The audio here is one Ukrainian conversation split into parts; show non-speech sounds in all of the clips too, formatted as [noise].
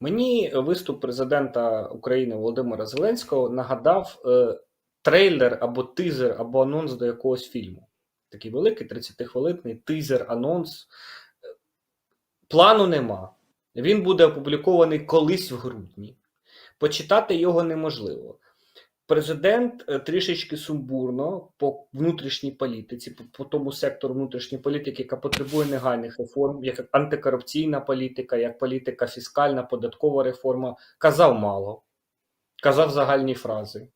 Мені виступ президента України Володимира Зеленського нагадав е, трейлер або тизер, або анонс до якогось фільму. Такий великий 30-хвилинний тизер, анонс. Плану нема. Він буде опублікований колись в грудні. Почитати його неможливо. Президент е, трішечки сумбурно по внутрішній політиці, по, по тому сектору внутрішньої політики, яка потребує негайних реформ, як антикорупційна політика, як політика фіскальна, податкова реформа, казав мало, казав загальні фрази.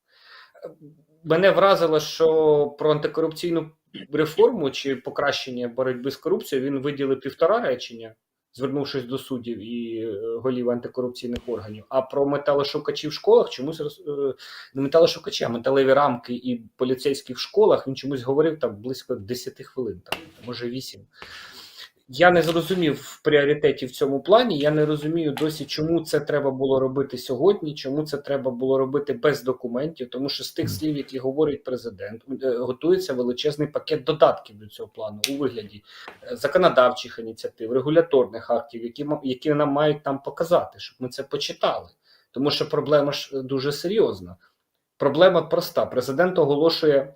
Мене вразило, що про антикорупційну реформу чи покращення боротьби з корупцією він виділив півтора речення, звернувшись до суддів і е, голів антикорупційних органів. А про металошукачі в школах чомусь роз- е, не металошукачі, а металеві рамки і поліцейські в школах він чомусь говорив там близько 10 хвилин, там, може 8. Я не зрозумів пріоритетів в цьому плані. Я не розумію досі, чому це треба було робити сьогодні, чому це треба було робити без документів. Тому що з тих слів, які говорить президент, е, готується величезний пакет додатків до цього плану у вигляді е, законодавчих ініціатив, регуляторних актів, які які нам мають нам показати, щоб ми це почитали. Тому що проблема ж е, дуже серйозна. Проблема проста. Президент оголошує,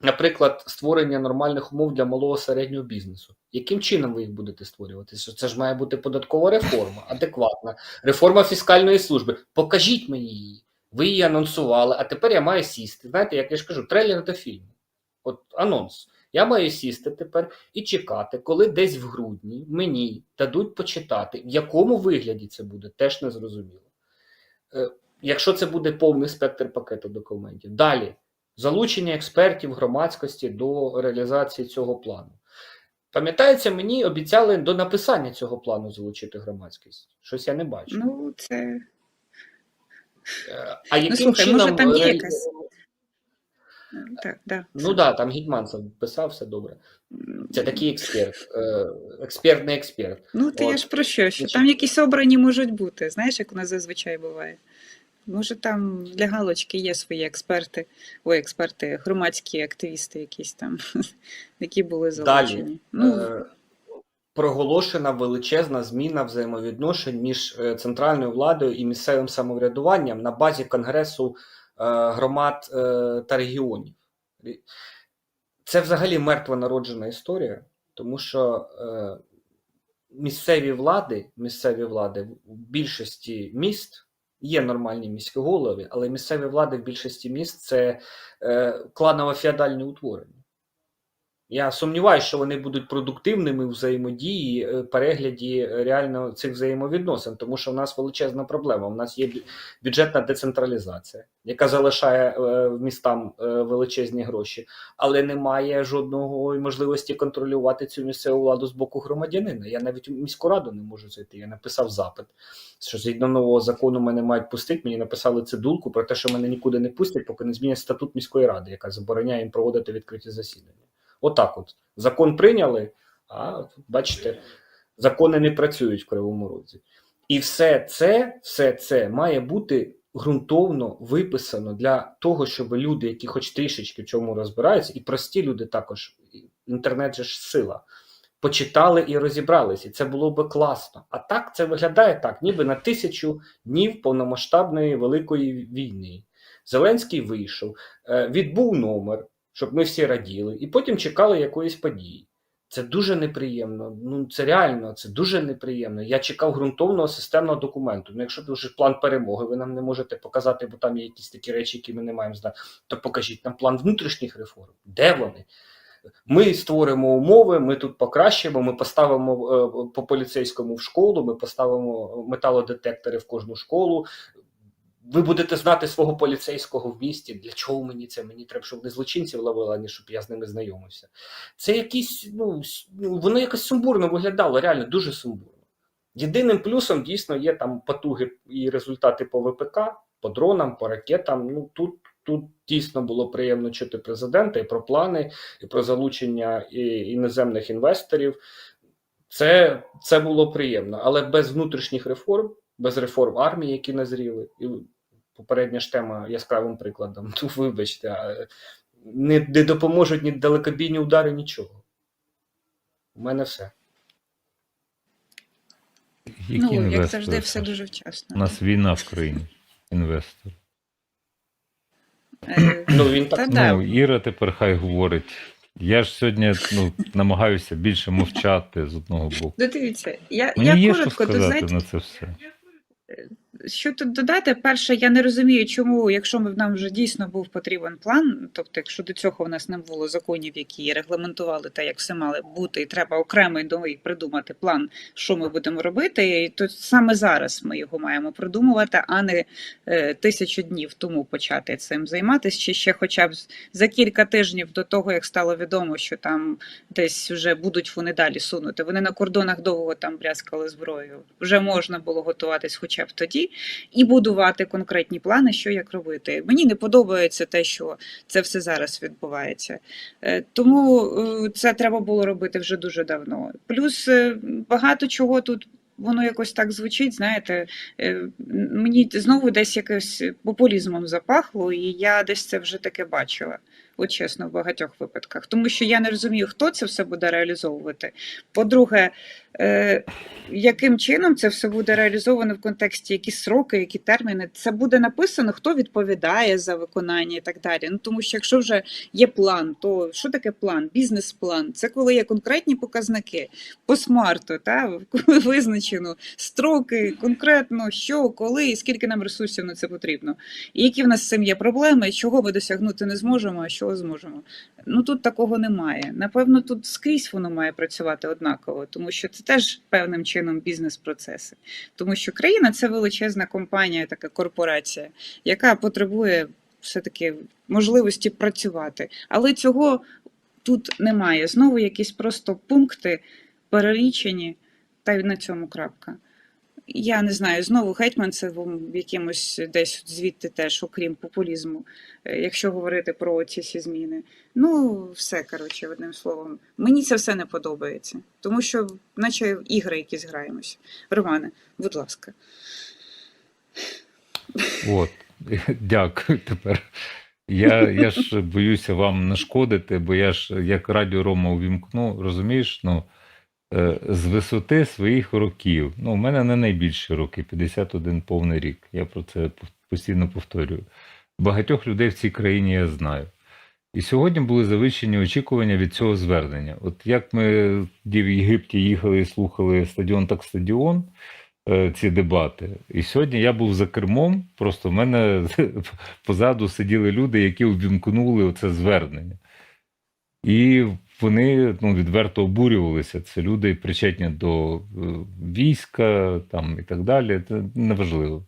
наприклад, створення нормальних умов для малого середнього бізнесу. Яким чином ви їх будете створювати? Це ж має бути податкова реформа, адекватна, реформа фіскальної служби. Покажіть мені її. Ви її анонсували, а тепер я маю сісти. Знаєте, як я ж кажу, трейлер до фільму. От анонс. Я маю сісти тепер і чекати, коли десь в грудні мені дадуть почитати, в якому вигляді це буде, теж не зрозуміло. Е, Якщо це буде повний спектр пакету документів. Далі залучення експертів громадськості до реалізації цього плану. Пам'ятається, мені обіцяли до написання цього плану залучити громадськість. Щось я не бачу. Ну, це Е, а яким слухай, чином може, там є якась- так, да. Ну да, там Гетьманцев писав все добре. Це такий експерт, е, експертний експерт. Ну, то я ж про що? Що там якісь обрані можуть бути. Знаєш, як у нас зазвичай буває. Може, там для галочки є свої експерти, ой, експерти, громадські активісти якісь там, [laughs] які були залучені. Далі Ну, е, проголошена величезна зміна взаємовідношень між е, центральною владою і місцевим самоврядуванням на базі Конгресу е, громад та регіонів. Це взагалі мертва народжена історія, тому що місцеві влади, місцеві влади в більшості міст. Є нормальні міські голови, але місцеві влади в більшості міст це е, кланово-феодальні утворення. Я сумніваюся, що вони будуть продуктивними у взаємодії, е, перегляді реально цих взаємовідносин, тому що в нас величезна проблема. У нас є бюджетна децентралізація, яка залишає е, містам е, величезні гроші, але немає жодного можливості контролювати цю місцеву владу з боку громадянина. Я навіть у міську раду не можу зайти. Я написав запит, що згідно нового закону мене мають пустити. Мені написали цидулку про те, що мене нікуди не пустять, поки не змінять статут міської ради, яка забороняє їм проводити відкриті засідання. Отак, от закон прийняли, а бачите, закони не працюють в Кривому Розі. І все це, все це має бути ґрунтовно виписано для того, щоб люди, які хоч трішечки в чому розбираються, і прості люди також, інтернет же ж сила, почитали і розібралися. І це було би класно. А так це виглядає так, ніби на тисячу днів повномасштабної великої війни. Зеленський вийшов, е, відбув номер, щоб ми всі раділи, і потім чекали якоїсь події. Це дуже неприємно. Ну це реально, це дуже неприємно. Я чекав ґрунтовного системного документу. Ну, якщо вже план перемоги, ви нам не можете показати, бо там є якісь такі речі, які ми не маємо знати, то покажіть нам план внутрішніх реформ. Де вони? Ми створимо умови, ми тут покращимо, ми поставимо е, по поліцейському в школу, ми поставимо металодетектори в кожну школу. Ви будете знати свого поліцейського в місті. Для чого мені це? Мені треба, щоб не злочинців ловили, ані щоб я з ними знайомився. Це якісь, ну, ну воно якось сумбурно виглядало, реально дуже сумбурно. Єдиним плюсом дійсно є там потуги і результати по ВПК, по дронам, по ракетам. Ну тут, тут дійсно було приємно чути президента і про плани, і про залучення і, іноземних інвесторів. Це, це було приємно, але без внутрішніх реформ, без реформ армії, які назріли, і попередня ж тема яскравим прикладом. [laughs] Ну, вибачте, а не, не допоможуть ні далекобійні удари, нічого. У мене все. Які ну, як завжди, все дуже вчасно. У нас війна в країні. Інвестор. Е, [clears throat] Ну він Та так. Ну, Іра тепер хай говорить. Я ж сьогодні ну, намагаюся більше мовчати з одного боку. Ну, дивіться, я, Мені я є коротко, що то знаєте, на це все. Що тут додати? Перше, я не розумію, чому, якщо ми- нам вже дійсно був потрібен план, тобто, якщо до цього в нас не було законів, які регламентували те, як все мало бути, і треба окремий новий придумати план, що ми будемо робити, і то саме зараз ми його маємо продумувати, а не е, тисячу днів тому почати цим займатися, чи ще хоча б за кілька тижнів до того, як стало відомо, що там десь вже будуть вони далі сунути. Вони на кордонах довго там брязкали зброєю. Вже можна було готуватись хоча б тоді і будувати конкретні плани, що як робити. Мені не подобається те, що це все зараз відбувається. Е, Тому е, це треба було робити вже дуже давно. Плюс е, багато чого тут. Воно якось так звучить, знаєте, мені знову десь якось популізмом запахло, і я десь це вже таке бачила, от чесно, в багатьох випадках. Тому що я не розумію, хто це все буде реалізовувати. По-друге, е, яким чином це все буде реалізовано в контексті, які сроки, які терміни. Це буде написано, хто відповідає за виконання і так далі. Ну тому що якщо вже є план, то що таке план? Бізнес-план. Це коли є конкретні показники по смарту, та [laughs] визначено строки, конкретно що, коли і скільки нам ресурсів на це потрібно. І які в нас з цим є проблеми, чого ми досягнути не зможемо, а чого зможемо. Ну тут такого немає. Напевно, тут скрізь воно має працювати однаково, тому що це теж певним чином бізнес-процеси. Тому що країна це величезна компанія, така корпорація, яка потребує все-таки можливості працювати. Але цього тут немає. Знову якісь просто пункти перелічені, та й на цьому крапка. Я не знаю, знову гетьман це в якимось десь звідти теж, окрім популізму, е, якщо говорити про ці всі зміни. Ну, все, коротше, одним словом. Мені це все не подобається, тому що, наче ігри якісь граємося. Романе, будь ласка. От, [laughs] дякую тепер. Я, я ж боюся вам нашкодити, бо я ж як радіо Рома увімкну, розумієш, ну, з висоти своїх років. Ну, у мене не найбільші роки, 51 повний рік. Я про це постійно повторюю. Багатьох людей в цій країні я знаю. І сьогодні були завищені очікування від цього звернення. От як ми в Єгипті їхали і слухали стадіон так стадіон, е, ці дебати. І сьогодні я був за кермом, просто в мене [laughs] позаду сиділи люди, які увімкнули це звернення. І вони ну, відверто обурювалися. Це люди причетні до е, війська там, і так далі. Це неважливо.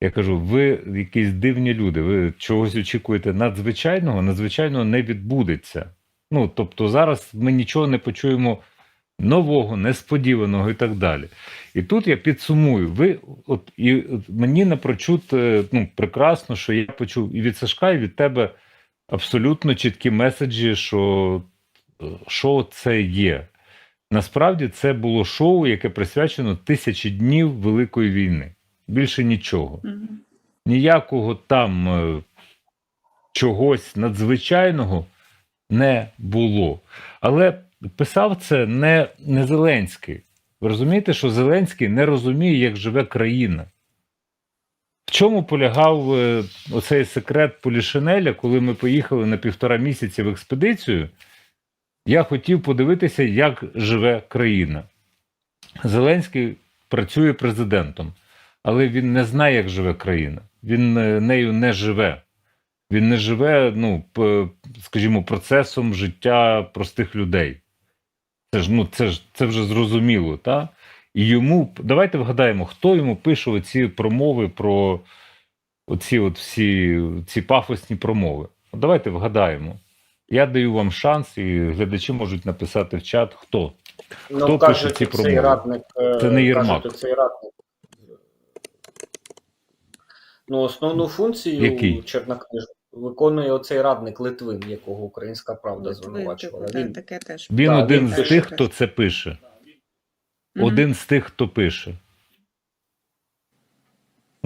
Я кажу, ви якісь дивні люди, ви чогось очікуєте надзвичайного, надзвичайного не відбудеться. Ну, тобто зараз ми нічого не почуємо нового, несподіваного і так далі. І тут я підсумую. Ви, от, і от мені напрочуд е, ну, прекрасно, що я почув і від Сашка, і від тебе абсолютно чіткі меседжі, що, що це є. Насправді це було шоу, яке присвячено тисячі днів Великої війни. Більше нічого. Мгм. Ніякого там е, чогось надзвичайного не було. Але писав це не, не Зеленський. Ви розумієте, що Зеленський не розуміє, як живе країна. В чому полягав е, оцей секрет Полішинеля, коли ми поїхали на півтора місяці в експедицію? Я хотів подивитися, як живе країна. Зеленський працює президентом, але він не знає, як живе країна. Він е, нею не живе. Він не живе, ну, скажімо, процесом життя простих людей. Це ж, ну, це ж це вже зрозуміло, та? І йому, давайте вгадаємо, хто йому пише оці промови про оці от всі ці пафосні промови. Давайте вгадаємо. Я даю вам шанс, і глядачі можуть написати в чат, хто. Ну, Хто кажуть, пише ці цей промови? радник. е, Це не Єрмак. кажуть, цей радник. Ну, основну функцію Який? Чорнокнижник виконує оцей радник Литвин, якого Українська правда Литвин, звинувачувала. Він таке теж. Він Так, один він з пише. тих, хто це пише. Один з тих, хто пише.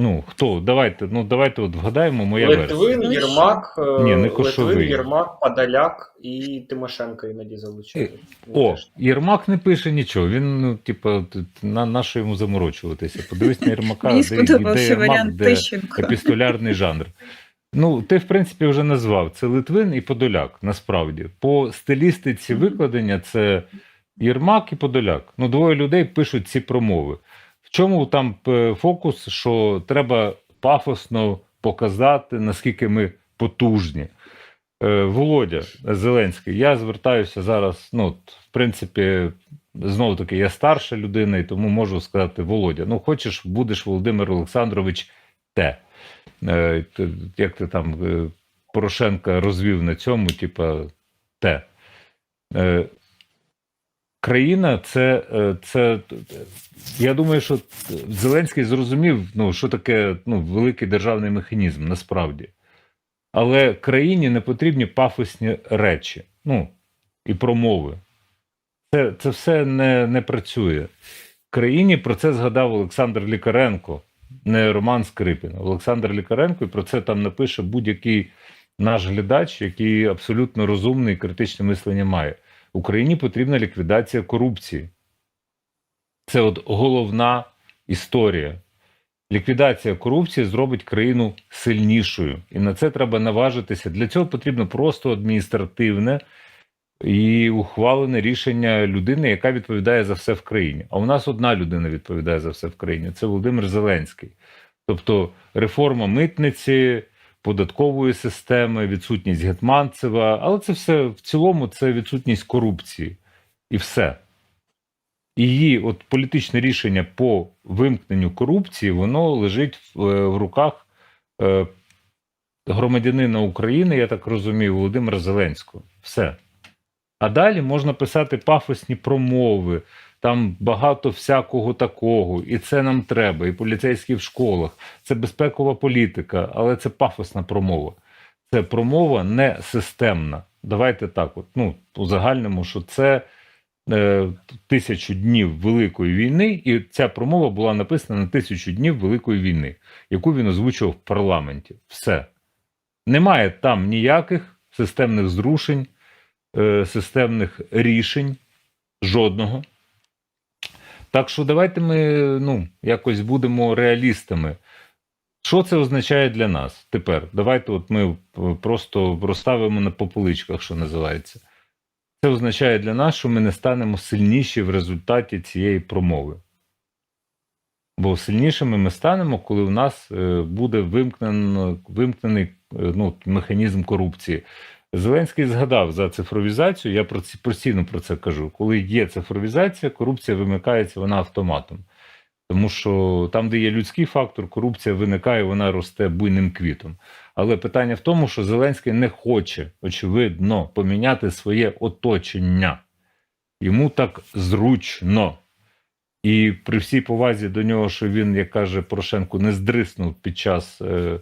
Ну, хто? Давайте, ну давайте от вгадаємо моя версія. Литвин, Ну, Єрмак, е, Ні, не Литвин, Єрмак, Подоляк і Тимошенко іноді залучили. О, Єрмак не пише нічого. Він, ну, типу, на, на що йому заморочуватися? Подивись на Єрмака, Мені де, де Єрмак, де Тищенко. епістолярний жанр. Ну, ти, в принципі, вже назвав. Це Литвин і Подоляк, насправді. По стилістиці викладення це Єрмак і Подоляк. Ну, двоє людей пишуть ці промови. Чому там е, фокус, що треба пафосно показати, наскільки ми потужні. Е, Володя Зеленський, я звертаюся зараз. Ну, в принципі, знову таки, я старша людина, і тому можу сказати Володя. Ну, хочеш, будеш Володимир Олександрович Т. Е, Як ти там е, Порошенка розвів на цьому, типа Т. Країна це, е, це. Я думаю, що Зеленський зрозумів, ну, що таке ну, великий державний механізм насправді. Але країні не потрібні пафосні речі, ну і промови. Це, це все не, не працює. Країні про це згадав Олександр Лікаренко, не Роман Скрипін. Олександр Лікаренко, і про це там напише будь-який наш глядач, який абсолютно розумний і критичне мислення має. Україні потрібна ліквідація корупції. Це от головна історія. Ліквідація корупції зробить країну сильнішою, і на це треба наважитися. Для цього потрібно просто адміністративне і ухвалене рішення людини, яка відповідає за все в країні. А у нас одна людина відповідає за все в країні це Володимир Зеленський. Тобто реформа митниці, податкової системи, відсутність Гетманцева, але це все в цілому це відсутність корупції і все. Її от політичне рішення по вимкненню корупції, воно лежить в, е, в руках е, громадянина України, я так розумію, Володимира Зеленського. Все. А далі можна писати пафосні промови, там багато всякого такого, і це нам треба, і поліцейські в школах. Це безпекова політика, але це пафосна промова. Це промова не системна. Давайте так, от, ну, у загальному, що це е, тисячу днів Великої війни, і ця промова була написана на тисячу днів Великої війни, яку він озвучував в парламенті. Все. Немає там ніяких системних зрушень, е, системних рішень, жодного. Так що давайте ми ну, якось будемо реалістами. Що це означає для нас тепер? Давайте от ми просто розставимо на пополичках, що називається. Це означає для нас, що ми не станемо сильніші в результаті цієї промови. Бо сильнішими ми станемо, коли в нас е, буде вимкнений е, ну, механізм корупції. Зеленський згадав за цифровізацію. Я про постійно про це кажу. Коли є цифровізація, корупція вимикається вона автоматом. Тому що там, де є людський фактор, корупція виникає, вона росте буйним квітом. Але питання в тому, що Зеленський не хоче, очевидно, поміняти своє оточення. Йому так зручно. І при всій повазі до нього, що він, як каже Порошенко, не здриснув під час е,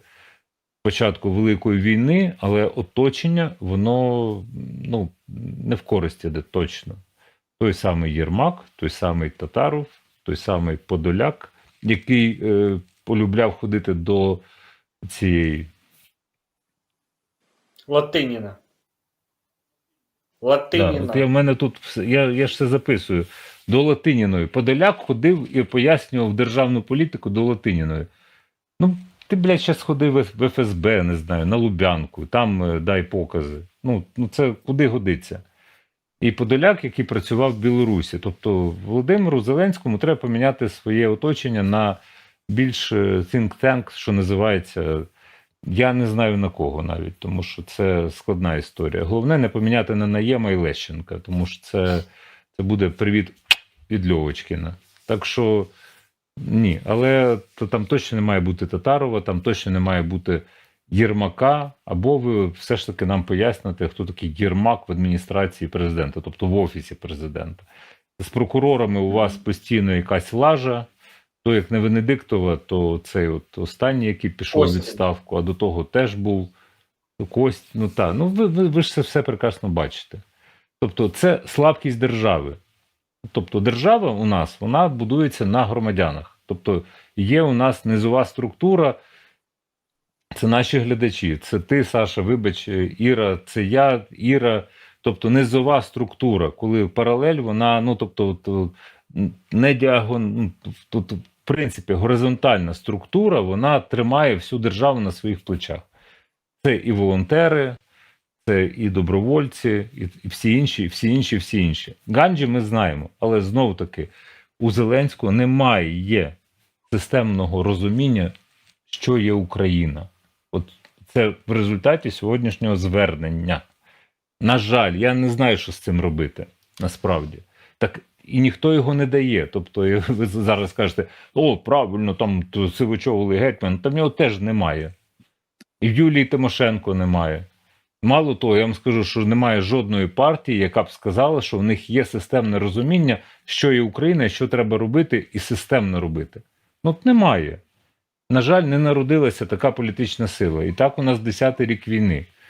початку Великої війни, але оточення, воно ну, не в користь іде точно. Той самий Єрмак, той самий Татаров, той самий Подоляк, який е, полюбляв ходити до цієї Латиніна. Да, Латиніна. от я в мене тут я, я ж все записую. До Латиніної. Подоляк ходив і пояснював державну політику до Латиніної. Ну, ти, блядь, ходив в в ФСБ, не знаю, на Лубянку, там е, дай покази. Ну, ну це куди годиться. І Подоляк, який працював в Білорусі. Тобто Володимиру Зеленському треба поміняти своє оточення на більш е, think tank, що називається. Я не знаю на кого навіть, тому що це складна історія. Головне не поміняти на Наєма і Лещенка, тому що це, це буде привіт від Льовочкіна. Так що ні, але то там точно не має бути Татарова, там точно не має бути Єрмака, або ви все ж таки нам поясните, хто такий Єрмак в адміністрації президента, тобто в офісі президента. З прокурорами у вас постійно якась лажа. То як не Венедиктова, то цей от останній, який пішов Костін. відставку, а до того теж був Кость. Ну так, ну ви, ви, ви ж це все прекрасно бачите. Тобто, це слабкість держави. Тобто, держава у нас вона будується на громадянах. Тобто, є у нас низова структура. Це наші глядачі. Це ти, Саша, вибач, Іра, це я, Іра. Тобто низова структура, коли паралель, вона, ну тобто, не діагон, ну, тут, в принципі, горизонтальна структура, вона тримає всю державу на своїх плечах. Це і волонтери, це і добровольці, і, всі інші, і всі інші, всі інші. Ганджі ми знаємо, але знову таки у Зеленського немає є системного розуміння, що є Україна. От це в результаті сьогоднішнього звернення. На жаль, я не знаю, що з цим робити насправді. Так і ніхто його не дає. Тобто, ви зараз скажете, о, правильно, там Сивочовий гетьман, там його теж немає. І в Юлії Тимошенко немає. Мало того, я вам скажу, що немає жодної партії, яка б сказала, що в них є системне розуміння, що є Україна, що треба робити, і системно робити. Ну, от немає. На жаль, не народилася така політична сила. І так у нас 10-й рік війни.